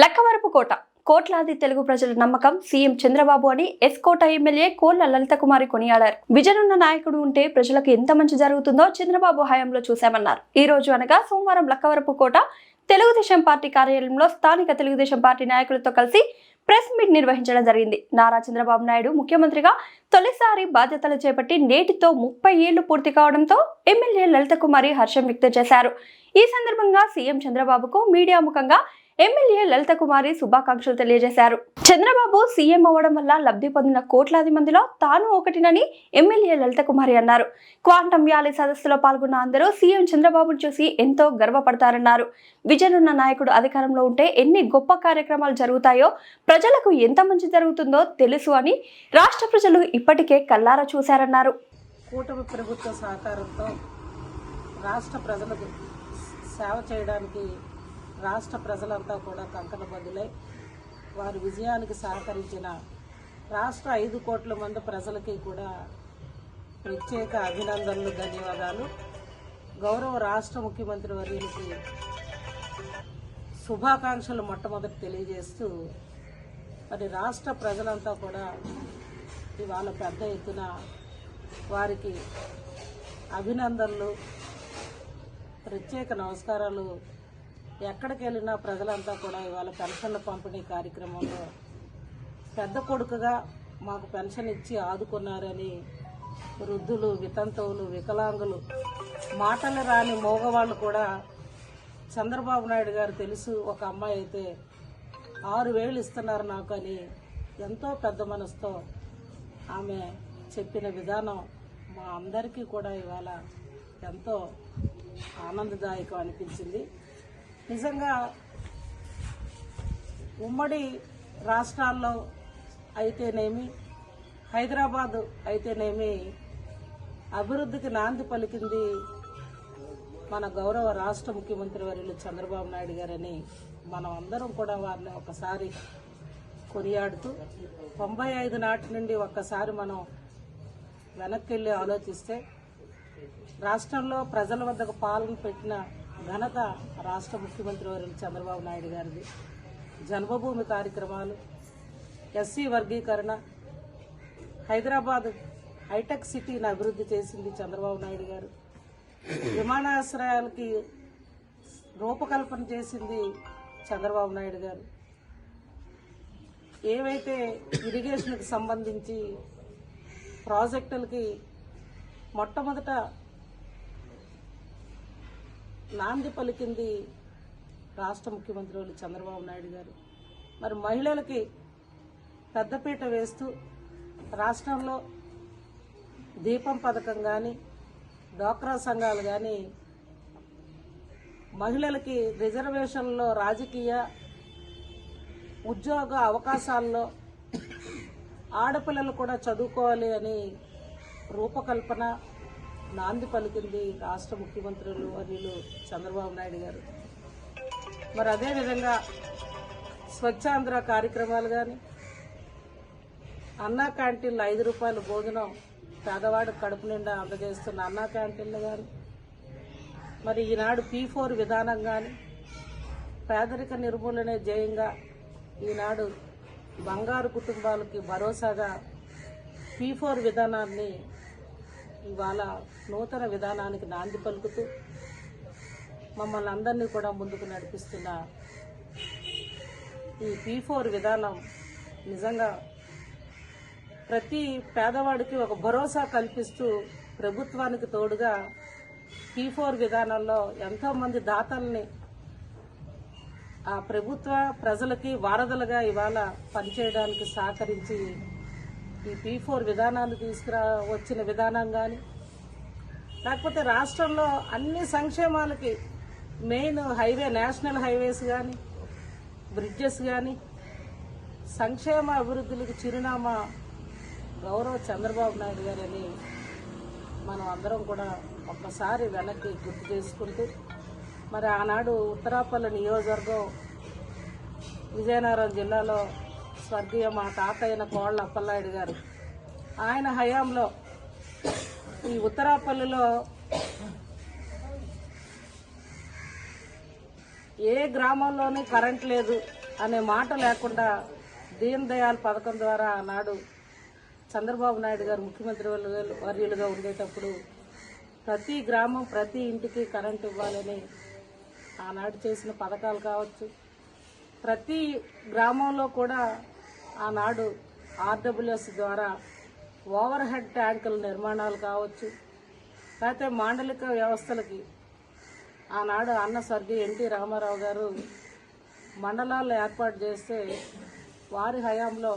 లక్కవరపు కోట. కోట్లాది తెలుగు ప్రజల నమ్మకం సీఎం చంద్రబాబు అని ఎస్ కోట ఎమ్మెల్యే కోళ్ళ లలిత కుమారి కొనియాడారు. విజనున్న నాయకుడు ఉంటే ప్రజలకు ఎంత మంచి జరుగుతుందో చంద్రబాబు హయాంలో చూశామన్నారు. ఈ రోజు అనగా సోమవారం లక్కవరపు కోట తెలుగుదేశం పార్టీ కార్యాలయంలో స్థానిక తెలుగుదేశం పార్టీ నాయకులతో కలిసి ప్రెస్ మీట్ నిర్వహించడం జరిగింది. నారా చంద్రబాబు నాయుడు ముఖ్యమంత్రిగా తొలిసారి బాధ్యతలు చేపట్టి నేటితో ముప్పై ఏళ్ళు పూర్తి కావడంతో ఎమ్మెల్యే లలిత కుమారి హర్షం వ్యక్తం చేశారు. ఈ సందర్భంగా సీఎం చంద్రబాబుకు మీడియా ముఖంగా ఎమ్మెల్యే లలిత కుమారి శుభాకాంక్షలు తెలియజేశారు. చంద్రబాబు సీఎం అవ్వడం వల్ల లబ్ధి పొందిన కోట్లాది మందిలో తాను ఒకటినని ఎమ్మెల్యే లలిత కుమారి అన్నారు. క్వాంటం వ్యాలీ సదస్సులో పాల్గొన్న అందరూ సీఎం చంద్రబాబును చూసి ఎంతో గర్వపడతారన్నారు. విజయనున్న నాయకుడు అధికారంలో ఉంటే ఎన్ని గొప్ప కార్యక్రమాలు జరుగుతాయో ప్రజలకు ఎంత మంచి జరుగుతుందో తెలుసు అని రాష్ట్ర ప్రజలు ఇప్పటికే కల్లారా చూశారన్నారు. కూటమి ప్రభుత్వ సహకారంతో రాష్ట్ర ప్రజలకు సేవ చేయడానికి రాష్ట్ర ప్రజలంతా కూడా కంకణబద్దులై వారి విజయానికి సహకరించిన రాష్ట్ర ఐదు కోట్ల మంది ప్రజలకి కూడా ప్రత్యేక అభినందనలు ధన్యవాదాలు. గౌరవ రాష్ట్ర ముఖ్యమంత్రి వర్యులకి శుభాకాంక్షలు మొట్టమొదటి తెలియజేస్తూ మరి రాష్ట్ర ప్రజలంతా కూడా ఇవాళ పెద్ద ఎత్తున వారికి అభినందనలు ప్రత్యేక నమస్కారాలు ఎక్కడికి వెళ్ళినా ప్రజలంతా కూడా ఇవాళ పెన్షన్ల పంపిణీ కార్యక్రమంలో పెద్ద కొడుకుగా మాకు పెన్షన్ ఇచ్చి ఆదుకున్నారని వృద్ధులు వితంతువులు వికలాంగులు మాటలు రాని మోగవాళ్ళు కూడా చంద్రబాబు నాయుడు గారు తెలుసు ఒక అమ్మాయి అయితే ఆరు వేలు ఇస్తున్నారు నాకు అని ఎంతో పెద్ద మనసుతో ఆమె చెప్పిన విధానం మా అందరికీ కూడా ఇవాళ ఎంతో ఆనందదాయకం అనిపించింది. నిజంగా ఉమ్మడి రాష్ట్రాల్లో అయితేనేమి హైదరాబాదు అయితేనేమి అభివృద్ధికి నాంది పలికింది మన గౌరవ రాష్ట్ర ముఖ్యమంత్రి వర్యులు చంద్రబాబు నాయుడు గారని మనం అందరం కూడా వారిని ఒకసారి కొనియాడుతూ తొంభై ఐదు నాటి నుండి ఒక్కసారి మనం వెనక్కి వెళ్ళి ఆలోచిస్తే రాష్ట్రంలో ప్రజల వద్దకు పాలన పెట్టిన ఘనత రాష్ట్ర ముఖ్యమంత్రి వర్యులు చంద్రబాబు నాయుడు గారిది. జన్మభూమి కార్యక్రమాలు ఎస్సీ వర్గీకరణ హైదరాబాద్ హైటెక్ సిటీని అభివృద్ధి చేసింది చంద్రబాబు నాయుడు గారు. విమానాశ్రయాలకి రూపకల్పన చేసింది చంద్రబాబు నాయుడు గారు. ఏవైతే ఇరిగేషన్కి సంబంధించి ప్రాజెక్టులకి మొట్టమొదట నాంది పలికింది రాష్ట్ర ముఖ్యమంత్రి వాళ్ళు చంద్రబాబు నాయుడు గారు. మరి మహిళలకి పెద్దపీట వేస్తూ రాష్ట్రంలో దీపం పథకం కానీ డ్వాక్రా సంఘాలు కానీ మహిళలకి రిజర్వేషన్లో రాజకీయ ఉద్యోగ అవకాశాల్లో ఆడపిల్లలు కూడా చదువుకోవాలి అని రూపకల్పన నాంది పలికింది రాష్ట్ర ముఖ్యమంత్రులు వర్యులు చంద్రబాబు నాయుడు గారు. మరి అదేవిధంగా స్వచ్ఛాంధ్ర కార్యక్రమాలు కానీ అన్నా క్యాంటీన్లు ఐదు రూపాయల భోజనం పేదవాడు కడుపు నిండా అందజేస్తున్న అన్నా క్యాంటీన్లు కానీ మరి ఈనాడు పీ ఫోర్ విధానం కానీ పేదరిక నిర్మూలనే జయంగా ఈనాడు బంగారు కుటుంబాలకి భరోసాగా పీ ఫోర్ విధానాన్ని ఇవాళ నూతన విధానానికి నాంది పలుకుతూ మమ్మల్ని అందరినీ కూడా ముందుకు నడిపిస్తున్న ఈ పీ ఫోర్ విధానం నిజంగా ప్రతి పేదవాడికి ఒక భరోసా కల్పిస్తూ ప్రభుత్వానికి తోడుగా పీ ఫోర్ విధానంలో ఎంతోమంది దాతల్ని ఆ ప్రభుత్వ ప్రజలకి వారధులుగా ఇవాళ పనిచేయడానికి సహకరించి ఈ పీ ఫోర్ విధానాన్ని తీసుకురా వచ్చిన విధానం కానీ లేకపోతే రాష్ట్రంలో అన్ని సంక్షేమాలకి మెయిన్ హైవే నేషనల్ హైవేస్ కానీ బ్రిడ్జెస్ కానీ సంక్షేమ అభివృద్ధులకు చిరునామా గౌరవ చంద్రబాబు నాయుడు గారని మనం అందరం కూడా ఒక్కసారి వెనక్కి గుర్తు చేసుకుంటూ మరి ఆనాడు ఉత్తరాపల్లి నియోజకవర్గం విజయనగరం జిల్లాలో స్వర్గీయ మా తాతయ్యన కోళ్ళ అప్పలనాయుడు గారు. ఆయన హయాంలో ఈ ఉత్తరాపల్లిలో ఏ గ్రామంలోనూ కరెంట్ లేదు అనే మాట లేకుండా దీన్ దయాళ్ పథకం ద్వారా ఆనాడు చంద్రబాబు నాయుడు గారు ముఖ్యమంత్రి వర్యులుగా ఉండేటప్పుడు ప్రతి గ్రామం ప్రతి ఇంటికి కరెంట్ ఇవ్వాలని ఆనాడు చేసిన పథకాలు కావచ్చు. ప్రతి గ్రామంలో కూడా ఆనాడు ఆర్డబ్ల్యూఎస్ ద్వారా ఓవర్ హెడ్ ట్యాంకుల నిర్మాణాలు కావచ్చు లేకపోతే మాండలిక వ్యవస్థలకి ఆనాడు అన్న స్వర్గీయ ఎన్టీ రామారావు గారు మండలాల్లో ఏర్పాటు చేస్తే వారి హయాంలో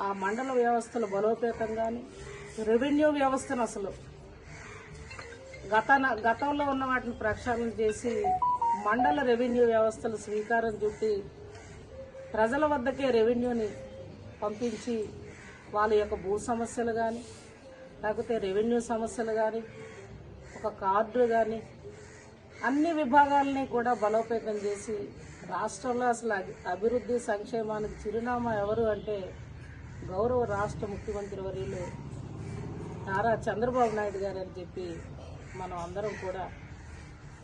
ఆ మండల వ్యవస్థలు బలోపేతం కానీ రెవెన్యూ వ్యవస్థను అసలు గత గతంలో ఉన్న వాటిని ప్రక్షాళన చేసి మండల రెవెన్యూ వ్యవస్థలు స్వీకారం చుట్టి ప్రజల వద్దకే రెవెన్యూని పంపించి వాళ్ళ యొక్క భూ సమస్యలు కానీ లేకపోతే రెవెన్యూ సమస్యలు కానీ ఒక కార్డు కానీ అన్ని విభాగాలని కూడా బలోపేతం చేసి రాష్ట్రంలో అసలు అభివృద్ధి సంక్షేమానికి చిరునామా ఎవరు అంటే గౌరవ రాష్ట్ర ముఖ్యమంత్రి వర్యులు నారా చంద్రబాబు నాయుడు గారు అని చెప్పి మనం అందరం కూడా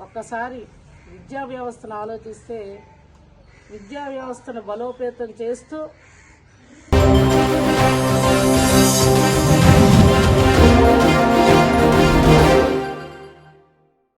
ఒక్కసారి విద్యా వ్యవస్థను ఆలోచిస్తే విద్యా వ్యవస్థను బలోపేతం చేస్తూ